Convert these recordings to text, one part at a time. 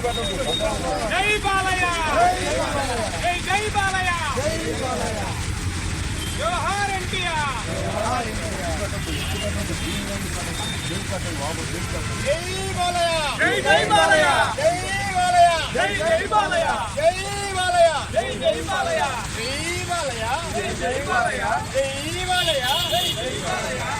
జై బాలయ్య జై జై బాలయ్య జోహార్ ఎన్టీఆర్ జై బాలయ్య జై జై బాలయ్య జై బాలయ్య జై జై బాలయ్య జై బాలయ్య జై జై బాలయ్య జై బాలయ్య జై జై బాలయ్య జై బాలయ్య జై జై బాలయ్య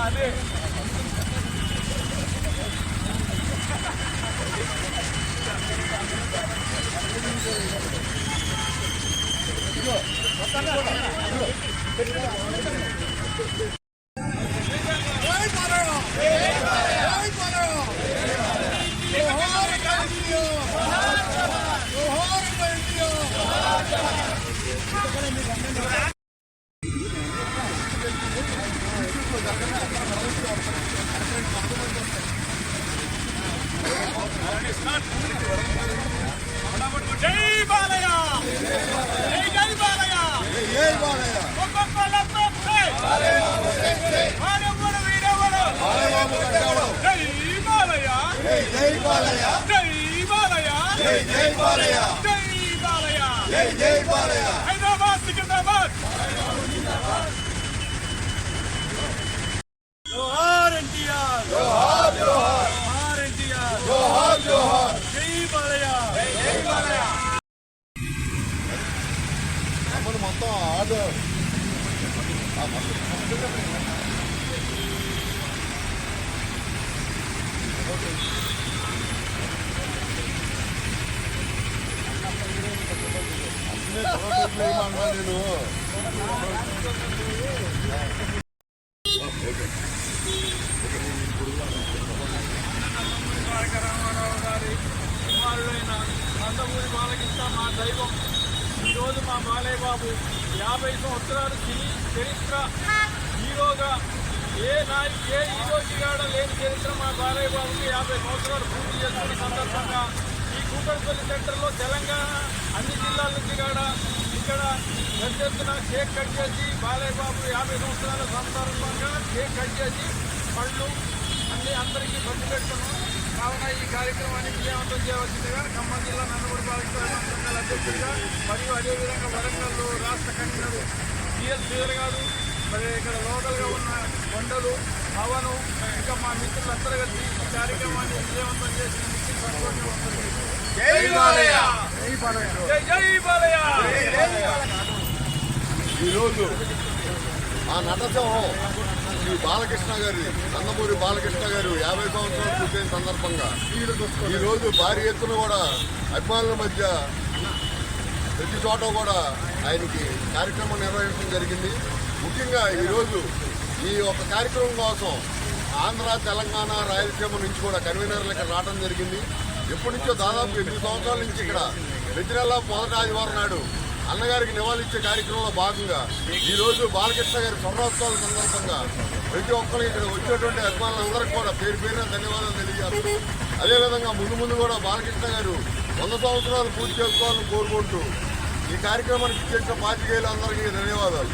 అది జై బాలయ్య ఇది చూడు జై బాలయ్య జై బాలయ్య జోహార్ కంటియో జోహార్ కంటియో జై బాలయ్య జై జై బాలయ్య జై బాలయ్య ఒక్కొక్కళ్ళ ఒక్కొక్కటే. వాడెవ్వడు వీడెవ్వడు. జై బాలయ్య జై జై బాలయ్య జై బాలయ్య జై జై బాలయ్య జై బాలయ్య జై జై బాలయ్య హైదరాబాద్ సికింద్రాబాద్ జోహార్ ఎన్టీఆర్ జోహార్ జోహార్ ఎన్టీఆర్ జోహార్ జోహార్ జై బాలయ్య జై బాలయ్య అప్పుడు మొత్తం కుమారుడైన నందమూరి బాలకృష్ణ మా దైవం. ఈరోజు మా మాలయ్య బాబు యాభై సంవత్సరాలు సినీ చరిత్ర హీరోగా ఏ నాయ ఏ హీరో కాడ లేని చరిత్ర మా బాలయ్య బాబుకి యాభై సంవత్సరాలు పూర్తి చేసుకున్న సందర్భంగా ఈ కూకట్పల్లి సెంటర్లో తెలంగాణ అన్ని జిల్లాల నుంచి కాడ ఇక్కడ పెద్ద ఎత్తున కేక్ కట్ చేసి బాలయ్య బాబు యాభై సంవత్సరాల సందర్భంగా కేక్ కట్ చేసి పళ్ళు అన్ని అందరికీ పంచి పెట్టుకున్నాం. కావున ఈ కార్యక్రమాన్ని విజయవంతం చేయవలసిందిగా ఖమ్మం జిల్లా నందమూరి బాలకృష్ణ సంఘాల అధ్యక్షుడిగా మరియు అదేవిధంగా వరంగల్ రాష్ట్ర కన్వీనర్ సిఎస్ శ్రీధర్ గారు మరి ఇక్కడ లోకల్గా ఉన్న కొండలు పవను ఇంకా మా మిత్రులందరూ కలిసి ఈ కార్యక్రమాన్ని విజయవంతం చేసినందుకు సంతోషం ఉంటుంది జై బాలయ్య! జై జై బాలయ్య! ఈరోజు ఆ నటసింహం శ్రీ బాలకృష్ణ గారి నందమూరి బాలకృష్ణ గారు యాభై సంవత్సరాలు పూర్తయిన సందర్భంగా ఈరోజు రోజు భారీ ఎత్తున కూడా అభిమానుల మధ్య ప్రతి చోట కూడా ఆయనకి కార్యక్రమం నిర్వహించడం జరిగింది. ముఖ్యంగా ఈరోజు ఈ ఒక కార్యక్రమం కోసం ఆంధ్ర తెలంగాణ రాయలసీమ నుంచి కూడా కన్వీనర్లు ఇక్కడ రావడం జరిగింది. ఎప్పటి నుంచో దాదాపు ఎనిమిది సంవత్సరాల నుంచి ఇక్కడ ప్రతి నెల మొదటి ఆదివారం నాడు అన్నగారికి నివాళిచ్చే కార్యక్రమంలో భాగంగా ఈ రోజు బాలకృష్ణ గారి స్వర్ణోత్సవాల సందర్భంగా ప్రతి ఒక్కరికి ఇక్కడ వచ్చేటువంటి అభిమానులందరికీ కూడా పేరు పేరున ధన్యవాదాలు తెలియజేస్తూ అదేవిధంగా ముందు ముందు కూడా బాలకృష్ణ గారు వంద సంవత్సరాలు పూర్తి చేసుకోవాలని కోరుకుంటూ ఈ కార్యక్రమానికి చేసిన పాతికేయులందరికీ ధన్యవాదాలు.